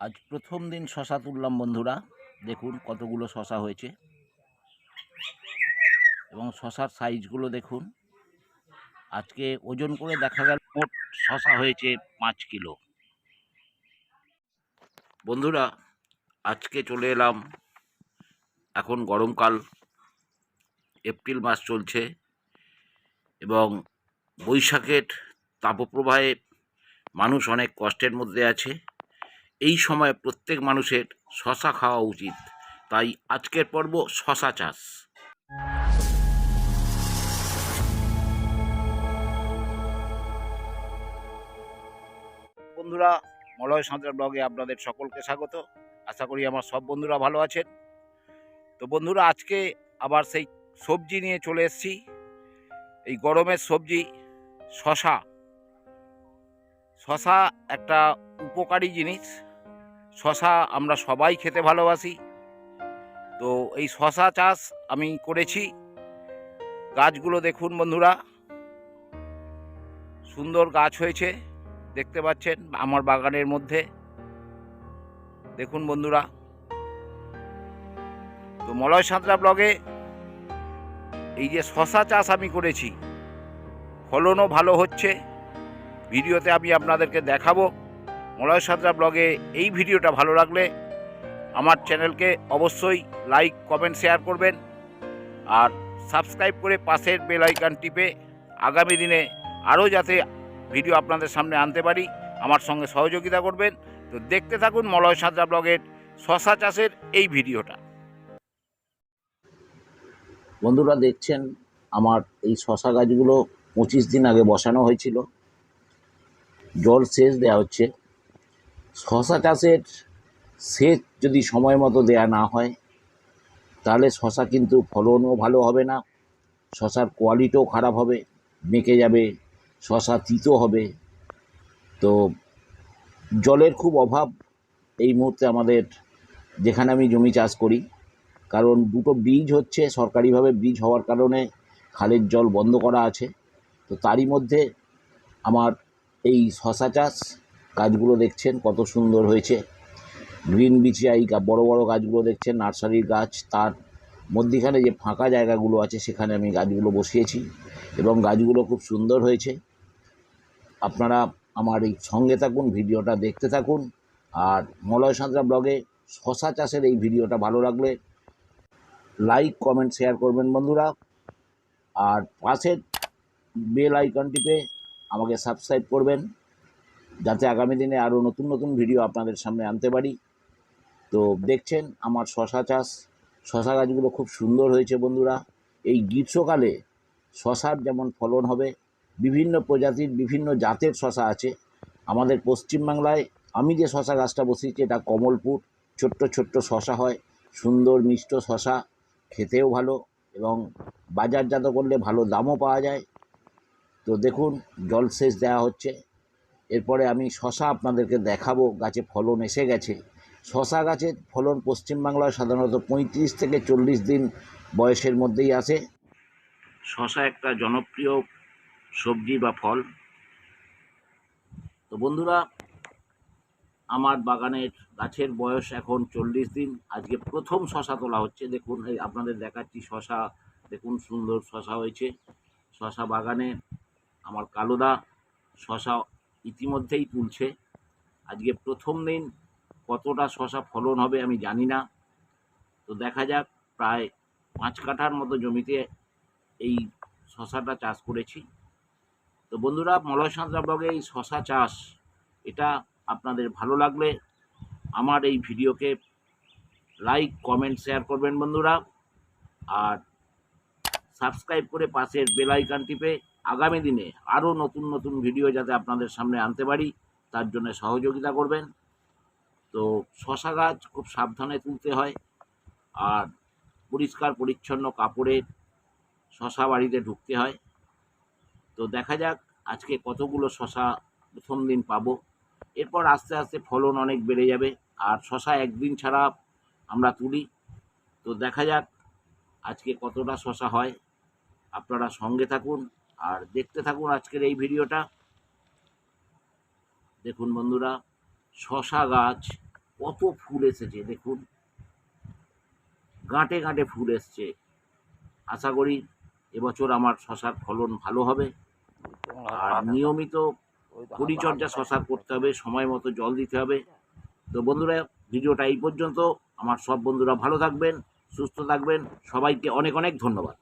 আজ প্রথম দিন শশা তুললাম বন্ধুরা। দেখুন কতগুলো শশা হয়েছে। এবং শশার সাইজগুলো দেখুন। আজকে ওজন করে দেখা গেল মোট শশা হয়েছে পাঁচ কিলো। বন্ধুরা, আজকে চলে এলাম। এখন গরমকাল, এপ্রিল মাস চলছে। এবং বৈশাখের তাপপ্রবাহে মানুষ অনেক কষ্টের মধ্যে আছে। এই সময় প্রত্যেক মানুষের শশা খাওয়া উচিত। তাই আজকের পর্ব শশা চাষ। বন্ধুরা, মলয় সাঁতরা ব্লগে আপনাদের সকলকে স্বাগত। আশা করি আমার সব বন্ধুরা ভালো আছেন। তো বন্ধুরা, আজকে আবার সেই সবজি নিয়ে চলে এসেছি। এই গরমের সবজি, শশা। শশা একটা উপকারী জিনিস। শশা আমরা সবাই খেতে ভালোবাসি। তো এই শশা চাষ আমি করেছি। গাছগুলো দেখুন বন্ধুরা। সুন্দর গাছ হয়েছে, দেখতে পাচ্ছেন আমার বাগানের মধ্যে। দেখুন বন্ধুরা। তো মলয় সাঁতরা ব্লগে এই যে শশা চাষ আমি করেছি, ফলনও ভালো হচ্ছে। ভিডিওতে আমি আপনাদেরকে দেখাবো। মলয় সাঁতরা ব্লগে এই ভিডিওটা ভালো লাগলে আমার চ্যানেলকে অবশ্যই লাইক, কমেন্ট, শেয়ার করবেন আর সাবস্ক্রাইব করে পাশের বেল আইকন টিপে আগামী দিনে আরও যাতে ভিডিও আপনাদের সামনে আনতে পারি, আমার সঙ্গে সহযোগিতা করবেন। তো দেখতে থাকুন মলয় সাঁতরা ব্লগের শশা চাষের এই ভিডিওটা। বন্ধুরা দেখছেন, আমার এই শশা গাছগুলো পঁচিশ দিন আগে বসানো হয়েছিল। জল সেচ দেওয়া হচ্ছে। শশা চাষের সেচ যদি সময় মতো দেয়া না হয়, তাহলে শশা কিন্তু ফলনও ভালো হবে না, শশার কোয়ালিটিও খারাপ হবে, মেকে যাবে, শশা তিতো হবে। তো জলের খুব অভাব এই মুহূর্তে আমাদের যেখানে আমি জমি চাষ করি, কারণ দুটো ব্রিজ হচ্ছে সরকারিভাবে ব্রিজ হওয়ার কারণে খালের জল বন্ধ করা আছে। তো তারই মধ্যে আমার এই শশা চাষ গাছগুলো দেখছেন, কত সুন্দর হয়েছে। গ্রিন বিচিআই বড় বড় গাছগুলো দেখছেন, নার্সারির গাছ, তার মধ্যিখানে যে ফাঁকা জায়গাগুলো আছে, সেখানে আমি গাছগুলো বসিয়েছি এবং গাছগুলো খুব সুন্দর হয়েছে। আপনারা আমার এই সঙ্গে থাকুন, ভিডিওটা দেখতে থাকুন, আর মলয় সাঁতরা ব্লগে শশা চাষের এই ভিডিওটা ভালো লাগলে লাইক, কমেন্ট, শেয়ার করবেন বন্ধুরা। আর পাশের বেল আইকন টিপে আমাকে সাবস্ক্রাইব করবেন। যাতে আগামী দিনে আরও নতুন নতুন ভিডিও আপনাদের সামনে আনতে পারি। তো দেখছেন, আমার শশা চাষ, শশা গাছগুলো খুব সুন্দর হয়েছে বন্ধুরা। এই গ্রীষ্মকালে শশার যেমন ফলন হবে, বিভিন্ন প্রজাতির, বিভিন্ন জাতের শশা আছে। আমাদের পশ্চিমবাংলায় আমি যে শশা গাছটা বসিয়েছি, এটা কমলপুর, ছোট্ট ছোট্ট শশা হয়, সুন্দর মিষ্ট শশা, খেতেও ভালো এবং বাজারজাত করলে ভালো দামও পাওয়া যায়। তো দেখুন, জলসেচ দেওয়া হচ্ছে। এরপরে আমি শশা আপনাদেরকে দেখাবো, গাছে ফলন এসে গেছে। শশা গাছের ফলন পশ্চিমবাংলায় সাধারণত পঁয়ত্রিশ থেকে চল্লিশ দিন বয়সের মধ্যেই আসে। শশা একটা জনপ্রিয় সবজি বা ফল। তো বন্ধুরা, আমার বাগানের গাছের বয়স এখন চল্লিশ দিন। আজকে প্রথম শশা তোলা হচ্ছে। দেখুন, এই আপনাদের দেখাচ্ছি শশা। দেখুন, সুন্দর শশা হয়েছে। শশা বাগানে আমার কালোদা, শশা ইতিমধ্যেই তুলছে। আজকে প্রথম দিন কতটা শশা ফলন হবে আমি জানি না। তো দেখা যাক, প্রায় পাঁচ কাঠার মতো জমিতে এই শশাটা চাষ করেছি। তো বন্ধুরা, মলয় সাঁতরা ব্লগে এই শশা চাষ, এটা আপনাদের ভালো লাগলে আমার এই ভিডিওকে লাইক, কমেন্ট, শেয়ার করবেন বন্ধুরা। আর সাবস্ক্রাইব করে পাশের বেল আইকন টিপে আগামী দিনে আরও নতুন নতুন ভিডিও যাতে আপনাদের সামনে আনতে পারি, তার জন্য সহযোগিতা করবেন। তো শশা গাছ খুব সাবধানে তুলতে হয়, আর পরিষ্কার পরিচ্ছন্ন কাপড়ে শশা বাড়িতে ঢুকতে হয়। তো দেখা যাক আজকে কতগুলো শশা প্রথম দিন পাবো। এরপর আস্তে আস্তে ফলন অনেক বেড়ে যাবে, আর শশা একদিন ছাড়া আমরা তুলি। তো দেখা যাক আজকে কতটা শশা হয়। আপনারা সঙ্গে থাকুন। আর দেখতে থাকুন আজকের এই ভিডিওটা। দেখুন বন্ধুরা, শশা গাছ কত ফুল এসেছে, দেখুন। গাঁটে গাঁটে ফুল এসছে। আশা করি এবছর আমার শশার ফলন ভালো হবে। আর নিয়মিত পরিচর্যা শশার করতে হবে, সময় মতো জল দিতে হবে। তো বন্ধুরা, ভিডিওটা এই পর্যন্ত। আমার সব বন্ধুরা ভালো থাকবেন, সুস্থ থাকবেন। সবাইকে অনেক অনেক ধন্যবাদ।